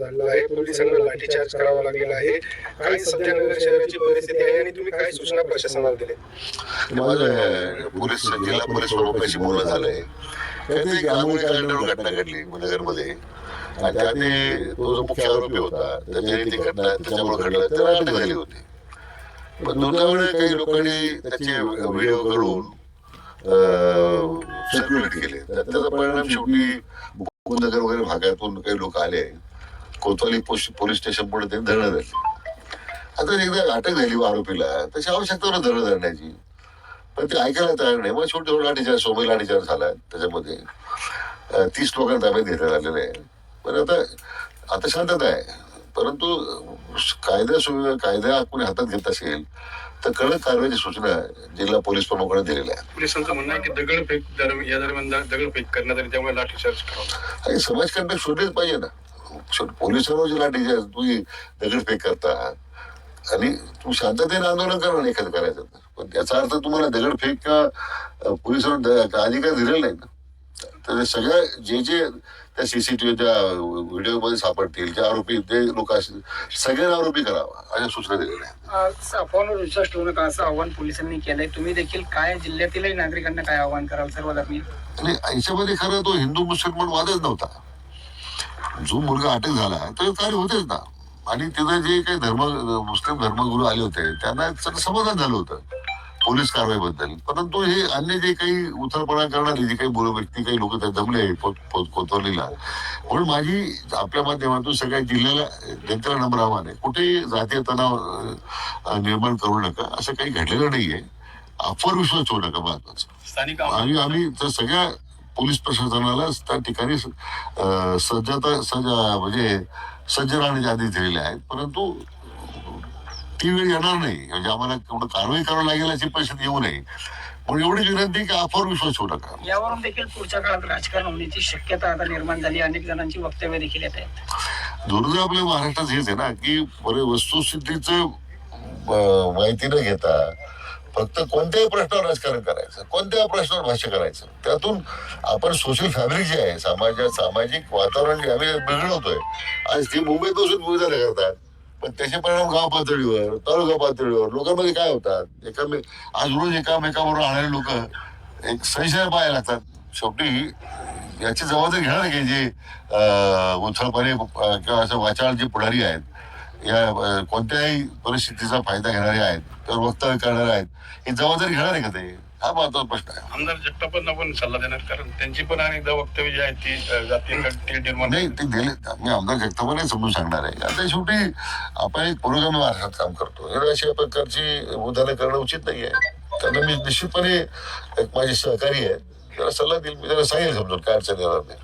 झालेलं आहे. पोलिसांना लाठीचार्ज करावा लागलेला आहे. काय सध्या नगर शहराची परिस्थिती आहे आणि तुम्ही काय सूचना प्रशासनाला दिले माझं पोलीस जिल्हा पोलीस प्रमुखाशी बोलणं झालंय. काहीतरी ग्रामीण कालखंडावर घटना घडली नगरमध्ये. आणि त्याने तो जो मुख्य आरोपी होता त्याने ती घटना त्याच्यामुळे घडलं त्याला अटक झाली होती. पण दुर्दैवाने काही लोकांनी त्याचे व्हिडिओ करून सर्क्युलेट केले. त्याचा परिणाम शेवटी मुकुंदनगर वगैरे भागातून काही लोक आले. कोतवाली पोस्ट पोलीस स्टेशन पुढे ते धरणं धरले. आता एकदा अटक झाली आरोपीला. तशी आवश्यकता धरणं धरण्याची. पण ते ऐकायला तयार नाही. मग शेवटी थोडा लाठीचार्ज सोबत लाठीचार्ज झाला त्याच्यामध्ये. तीस लोकांना ताब्यात घेण्यात आलेले आहे. पण आता आता शांतता आहे. परंतु कायदा सुव्यवस्था कायदा कोणी हातात घेत असेल तर कडक कारवाईची सूचना जिल्हा पोलीस प्रमुखांनी दिलेल्या आहेत. पोलिसांचं म्हणणं आहे की दगडफेक दरम्यान या दरम्यान द- दगडफेक करण्यात आली त्यामुळे लाठीचार्ज करावा. समाजकंटक शोधलेच पाहिजे ना. शेवटी पोलिसांवर जी लाठीचार्ज तुम्ही दगडफेक करता. आणि तुम्ही शांततेने आंदोलन करा ना एखादं करायचं तर. पण त्याचा अर्थ तुम्हाला दगडफेक का द- अधिकार दिलेला नाही ना. तर सगळ्या जे जे त्या सीसीटीव्हीच्या व्हिडिओमध्ये सापडतील जे आरोपी ते लोक असतील सगळ्यांना आरोपी करावा अशा सूचना दिलेल्या आहेत. अफवांवर विश्वास ठेवू नका. असं आव्हान पोलिसांनी केलंय. तुम्ही देखील काय जिल्ह्यातीलही नागरिकांना काय आव्हान कराल सर्व आणि याच्यामध्ये खरं तो हिंदू मुसलमान वादच नव्हता. जो मुलगा अटक झाला तर कार्य होतेच ना. आणि तिथं जे काही धर्म मुस्लिम धर्मगुरू आले होते त्यांना समाधान झालं होतं पोलीस कारवाईबद्दल. परंतु हे अन्य जे काही उथळपणा करणारे जे काही बोल व्यक्ती काही लोक त्यात जमले कोतवालीला. म्हणून माझी आपल्या माध्यमातून सगळ्या जिल्ह्याला जनतेला नम्र आव्हान आहे. कुठेही जातीय तणाव निर्माण करू नका. असं काही घडलेलं नाहीये. अफवावर विश्वास ठेवू नका महत्वाचं. आणि आम्ही तर सगळ्या पोलीस प्रशासनाला त्या ठिकाणी सज्जता सज्ज म्हणजे सज्ज राहण्याचे आदेश दिलेले आहेत. परंतु ती वेळ येणार नाही. म्हणजे आम्हाला तेवढं कारवाई करावं लागेल अशी परिस्थिती येऊ नये. म्हणून एवढीच विनंती की अफावर विश्वास ठेवू नका. यावरून देखील पुढच्या काळात राजकारण होण्याची शक्यता आता निर्माण झाली. अनेक जणांची वक्तव्य देखील येत आहेत. दुर्दैव आपल्या महाराष्ट्रात हेच आहे ना की बरे वस्तुस्थितीचं माहिती न घेता फक्त कोणत्याही प्रश्नावर राजकारण करायचं कोणत्याही प्रश्नावर भाष्य करायचं. त्यातून आपण सोशल फॅब्रिक जे आहे समाजात सामाजिक वातावरण जे आम्ही बिघडवतोय. आज ते मुंबईत बसून विचार करतात पण त्याचे परिणाम गाव पातळीवर तालुका पातळीवर लोकांमध्ये काय होतात? एकामे आज रोज एकामेकाबरोबर राहणारे लोक एक संशय पाहायला लागतात. शेवटी याची जबाबदारी घेणार की जे उथळपणे किंवा असं वाचाळ जे पुढारी आहेत या कोणत्याही परिस्थितीचा फायदा घेणारे आहेत किंवा वक्तव्य करणारे आहेत ही जबाबदारी घेणार आहे का ते? हा महत्त्वाचा प्रश्न आहे. आमदार जगतापांना पण सल्ला देणार कारण त्यांची पण अनेकदा वक्तव्य जी आहेत ती तेढ निर्माण नाही ते दिले मी आमदार जगतापाने समजून सांगणार आहे. आता शेवटी आपण एक पुरोगामी महाराष्ट्रात काम करतो. हे अशा प्रकारची उदाहरणं करणं उचित नाही आहे त्यांना मी निश्चितपणे एक माझे सहकारी आहेत त्याला सल्ला देईल मी त्याला सांगेल समजून काय अडचण येणार नाही.